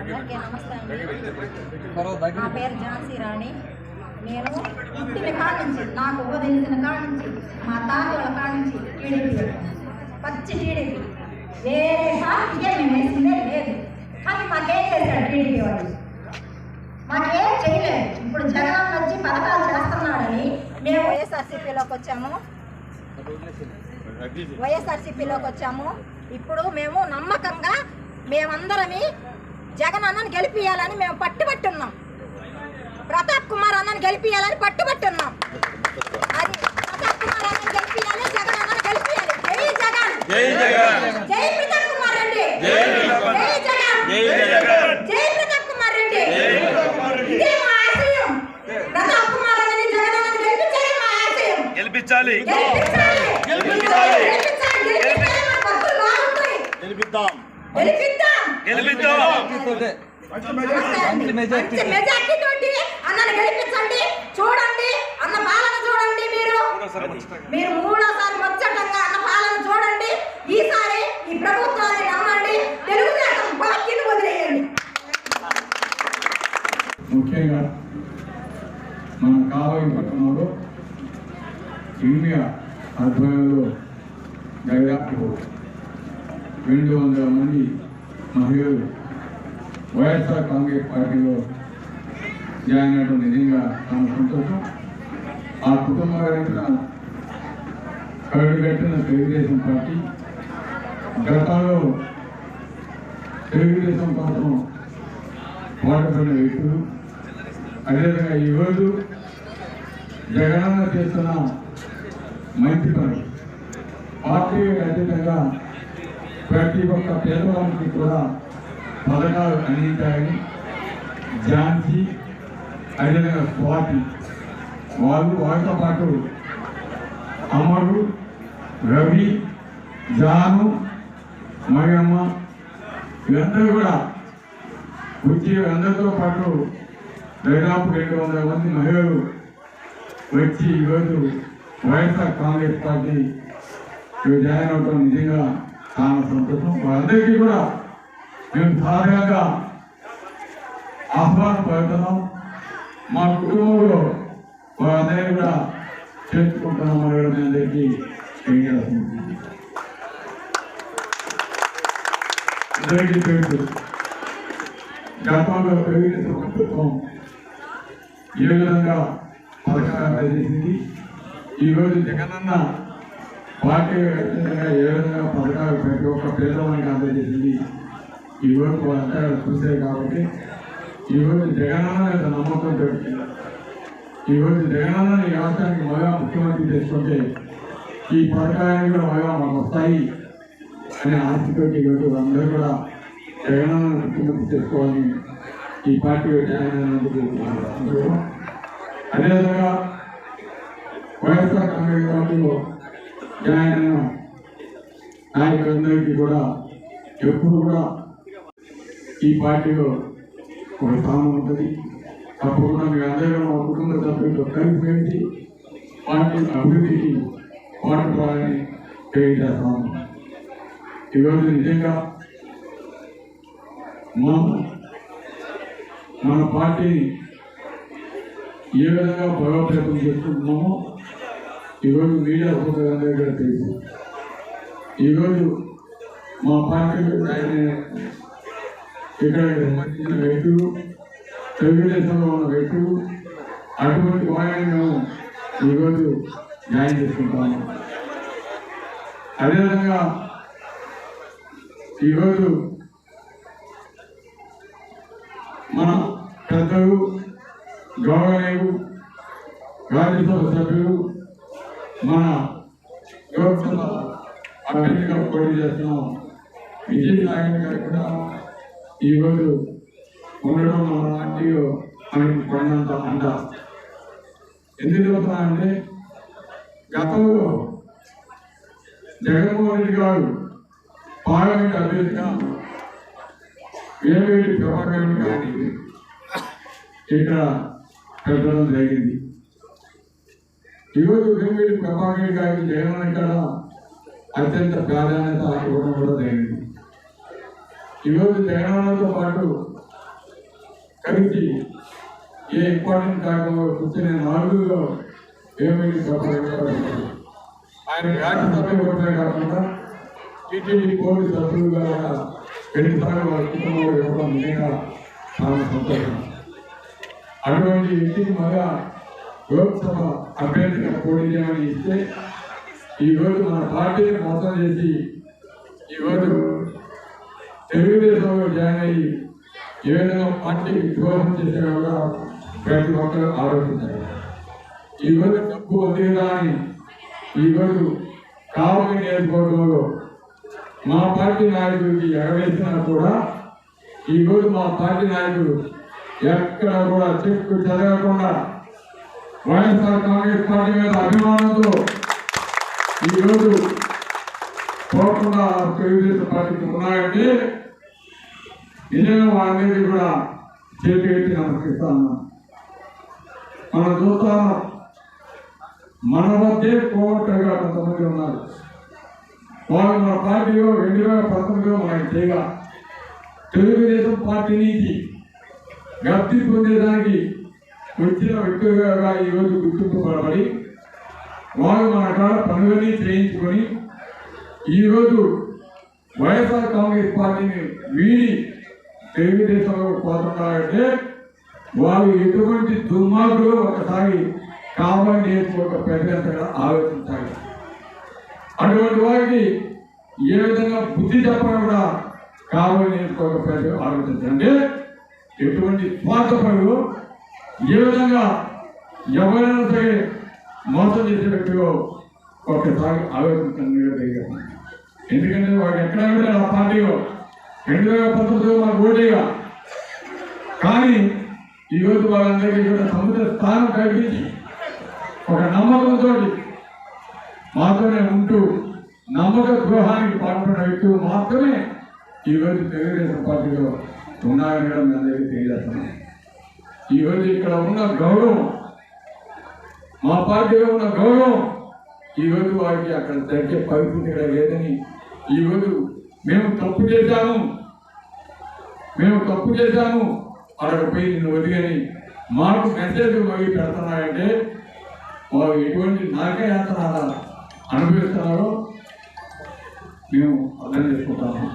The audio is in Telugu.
అందరికీ నమస్తే అండి. నా పేరు ఝాన్సీ రాణి. నేను పుట్టిన కాడ నుంచి నాకు తెలిసిన కాడ నుంచి మా తాతల కాడ నుంచి టీడీపీ పచ్చి టీడీపీ. వేరే పార్టీకే మేము వేసిందే లేదు. కానీ మాకేం చేశాడు టీడీపీ వాళ్ళు? మాకేం చేయలేదు. ఇప్పుడు జగన్ వచ్చి పథకాలు చేస్తున్నాడని మేము వైఎస్ఆర్సీపీలోకి వచ్చాము. వైఎస్ఆర్సీపీలోకి వచ్చాము. ఇప్పుడు మేము నమ్మకంగా మేమందరమి జగన్ అన్నని గెలిపియాలని మేము పట్టుబట్టున్నాం. ప్రతాప్ కుమార్ అన్నని గెలిపియాలని పట్టుబట్టున్నాం. అది ప్రతాప్ కుమార్ అన్నని గెలిపియాలి జగన్ అన్నని గెలిపియాలి జై జగన్. జై జగన్. జై ప్రతాప్ కుమార్ రెడ్డి. జై జగన్. జై జగన్. జై జగన్. జై ప్రతాప్ కుమార్ రెడ్డి. ఇదే మా ఆశయం. ప్రతాప్ కుమార్ అన్నని జగన్ అన్నని గెలిపించాలి మా ఆశయం. గెలిపించాలి. గెలిపించాలి. గెలిపించాలి. గెలిపించాలి. గెలిపిద్దాం. గెలిపిద్దాం. గెలిపిద్దాం. మంచి మెజార్టీ. తోటి అన్నని గెలిపించండి. చూడండి అన్న పాలన చూడండి మీరు. మీరు మూడోసారి ముచ్చటంగా అన్న పాలన చూడండి. ఈసారి ఈ ప్రభుత్వాన్ని నమ్మండి. తెలుగుదేశం పార్టీని వదిలేయండి. ముఖ్యంగా మన కావలి పట్టణంలో ఇండియా ఆధ్వర్యంలో దాదాపు రెండు వందల మంది మహిళలు వైఎస్ఆర్ కాంగ్రెస్ పార్టీలో జాయిన్ అవ్వడం నిజంగా తమ సంతోషం. ఆ కుటుంబాలైన కరుడుగట్టిన తెలుగుదేశం పార్టీ గతంలో తెలుగుదేశం కోసం పోరాడుతున్న వ్యక్తులు అదేవిధంగా ఈరోజు జగనన్న చేస్తున్న మంచి పని. పార్టీ అతీతంగా ప్రతి ఒక్క పేదవానికి కూడా పథకాలు అందించాయని ఝాన్సీ అదేవిధంగా స్వాతి వాళ్ళు వారితో పాటు అమరు రవి జాను మరియమ్మ వీరందరూ కూడా వచ్చి అందరితో పాటు దాదాపు రెండు వందల మంది మహిళలు వచ్చి ఈరోజు వైఎస్ఆర్ కాంగ్రెస్ పార్టీ జాయిన్ అవడం నిజంగా చాలా సంతోషం వాళ్ళందరికీ కూడా మేము సాధారణంగా ఆహ్వానం పడుతున్నాం మా కుటుంబంలో వాళ్ళందరినీ కూడా చేర్చుకుంటున్నాం అనేది మీ అందరికీ అందరికీ పేరు గతంలో పెరిగిన ప్రభుత్వం ఏ విధంగా పథకాలు అందజేసింది? ఈరోజు జగనన్న పార్టీ వ్యక్తిగా ఏ విధంగా పథకాలు ప్రతి ఒక్క పేదవానికి అందజేసింది ఈరోజు అంతా చూసే కాబట్టి ఈరోజు జగనన్న మీద నమ్మకం దొరికింది ఈరోజు జగనన్న ఈ రాష్ట్రానికి మగా ముఖ్యమంత్రి చేసుకుంటే ఈ పథకాలన్నీ కూడా మగా మనకు వస్తాయి అనే ఆశతో ఈరోజు అందరూ కూడా జగనన్న ముఖ్యమంత్రి చేసుకోవాలని ఈ పార్టీ జాయిన్ అదేవిధంగా వైఎస్ఆర్ కాంగ్రెస్ పార్టీలో జాయిన్ నాయకులందరికీ కూడా ఎప్పుడు కూడా ఈ పార్టీలో ఒక స్థానం ఉంటుంది. తప్పకుండా మీ అందరూ మా కుటుంబ సభ్యులతో కలిసి పెంచి పార్టీ అభివృద్ధికి పాటుపడాలని తెలియజేస్తాము ఈరోజు నిజంగా మనం మన పార్టీని ఏ విధంగా బలోపేతం చేస్తున్నామో ఈరోజు మీడియా సోదరులందరూ కూడా తెలుసు. ఈరోజు మా పార్టీలో ఆయన ఇక్కడ సంబంధించిన వ్యక్తులు తెలుగుదేశంలో ఉన్న వ్యక్తులు అటువంటి వాళ్ళని మేము ఈరోజు న్యాయం చేసుకుంటాము. అదేవిధంగా ఈరోజు మన పెద్దలు గౌరవనీయులు రాజ్యసభ సభ్యులు మన లోక్సభ అభ్యర్థిగా పోటీ చేస్తున్నాం. విజయ్ నాయక్ గారు కూడా ఈరోజు ఉండడం మన పార్టీలో మనకి కొన్నంత అంట ఎందుకు చెబుతున్నానంటే గతంలో జగన్మోహన్ రెడ్డి గారు పార్లమెంట్ అభ్యర్థిగా వేవేటి ప్రభాకర్ గారిని ఇక్కడ పెట్టడం జరిగింది. ఈరోజు వేవేటి ప్రభాకర్ గారికి జగన్ ఇక్కడ అత్యంత ప్రాధాన్యత ఇవ్వడం కూడా జరిగింది. ఈరోజు జగన్తో పాటు కలిసి ఏ ఇంపార్టెంట్ కార్యక్రమంలో కూర్చునే నాలుగులో ఏమైంది చెప్పలేదు ఆయన రాజ్యసభ ఇవ్వడమే కాకుండా టీటీడీ బోర్డు సభ్యులుగా కూడా రెండుసార్లు వారి కుటుంబంలో ఇవ్వడం నిజంగా చాలా సంతోషం. అటువంటి వ్యక్తికి మళ్ళా లోక్సభ అభ్యర్థిగా పోటీ చేయమని ఇస్తే ఈరోజు మన పార్టీని మోసం చేసి ఈరోజు తెలుగుదేశంలో జాయిన్ అయ్యి ఏ విధంగా పార్టీ ద్రోహం చేసే కూడా ప్రతి ఒక్కరు ఆలోచించారు ఈరోజు డబ్బు వదిలేదా అని ఈరోజు కావలి నియోజకవర్గంలో మా పార్టీ నాయకుడికి ఎగవేసినా కూడా ఈరోజు మా పార్టీ నాయకుడు ఎక్కడ కూడా చెక్కు చదవకుండా వైఎస్ఆర్ కాంగ్రెస్ పార్టీ మీద అభిమానంతో ఈరోజు పోకుండా తెలుగుదేశం పార్టీకి ఉన్నాయంటే నిజంగా వాళ్ళందరికీ కూడా చేతి ఎత్తి నమస్కరిస్తాను. మనం చూస్తాము మన మధ్య పోగొట్టగా కొంతమంది ఉన్నారు. వాళ్ళు మన పార్టీలో రెండు వేల పంతొమ్మిదిలో మనకి చేయగా తెలుగుదేశం పార్టీ నుంచి గప్తి పొందేదానికి వచ్చిన వ్యక్తులుగా ఈరోజు గుర్తింపు పడబడి వారు మన కాడ పనులని చేయించుకొని ఈరోజు వైఎస్ఆర్ కాంగ్రెస్ పార్టీని వీడి తెలుగుదేశంలో పోతున్నారంటే వారు ఎటువంటి దుర్మార్గులు ఒకసారి కావాలి నేర్చుకోక ప్రజలంతగా ఆలోచించాలి. అటువంటి వారికి ఏ విధంగా బుద్ధి చెప్పడం కూడా కావాలి నేర్చుకోక ప్రజలు ఆలోచించండి. ఎటువంటి స్వార్థపరులు ఏ విధంగా ఎవరైనా సరే మోసం చేసే వ్యక్తిలో ఒకసారి ఆలోచించండి తెలియదు ఎందుకంటే వాడు ఎక్కడ కూడా ఆ పార్టీలో రెండు వేల పంతొమ్మిదిలో మాకు ఓటేగా కానీ ఈరోజు వాళ్ళందరికీ కూడా సముద్ర స్థానం కలిగించి ఒక నమ్మకంతో మాతోనే ఉంటూ నమ్మక ద్రోహానికి పాల్పడిన వ్యక్తులు మాత్రమే ఈరోజు తెలుగుదేశం పార్టీలో ఉన్నారని కూడా మీ అందరికీ తెలియజేస్తున్నాం ఈరోజు ఇక్కడ ఉన్న గౌరవం మా పార్టీలో ఉన్న గౌరవం ఈరోజు వారికి అక్కడ జరిగే పరిస్థితి ఇక్కడ లేదని ఈరోజు మేము తప్పు చేశాము. మేము తప్పు చేశాము. అక్కడ పోయి నిన్ను వదిలేని మాకు మెసేజ్ పోయి పెడుతున్నారంటే వారు ఎటువంటి నాకే ఎంత అనుభవిస్తున్నారో మేము అర్థం చేసుకుంటాము.